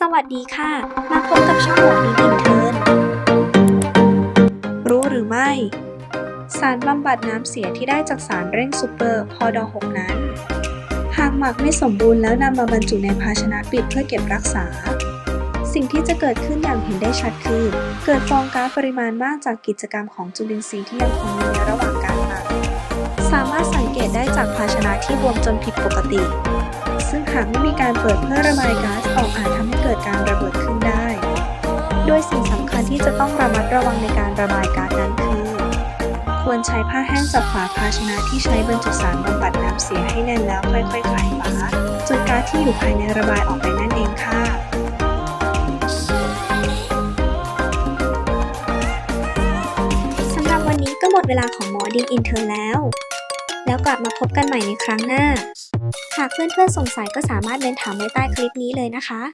สวัสดีค่ะ มาพบกับช่องโหมดนี้อินเทิร์นรู้หรือไม่ สารบำบัดน้ำเสียที่ได้จากสารเร่งซูเปอร์พอด6นั้น หากหมักไม่สมบูรณ์แล้วนำมาบรรจุในภาชนะปิดเพื่อเก็บรักษา สิ่งที่จะเกิดขึ้นอย่างเห็นได้ชัดคือ เกิดฟองก๊าซปริมาณมากจากกิจกรรมของจุลินทรีย์ที่ยังคงมีในระหว่างการหมักสามารถสังเกตได้จากภาชนะที่บวมจนผิดปกติ ซึ่งหากไม่มีการเปิดเพื่อระบายก๊าซออกอาจทำให้เกิดการระเบิดขึ้นได้ โดยสิ่งสำคัญที่จะต้องระมัดระวังในการระบายก๊าซนั้นคือ ควรใช้ผ้าแห้งจับฝาภาชนะที่ใช้บรรจุสารบำบัดน้ำเสียให้แน่นแล้วค่อยๆคลายฝาจนก๊าซที่อยู่ภายในระบายออกไปนั่นเองค่ะสำหรับวันนี้ก็หมดเวลาของหมอดีอินเทอร์แล้ว แล้วกลับมาพบกันใหม่ในครั้งหน้า หากเพื่อนๆสงสัยก็สามารถเมนถามไว้ใต้คลิปนี้เลยนะคะ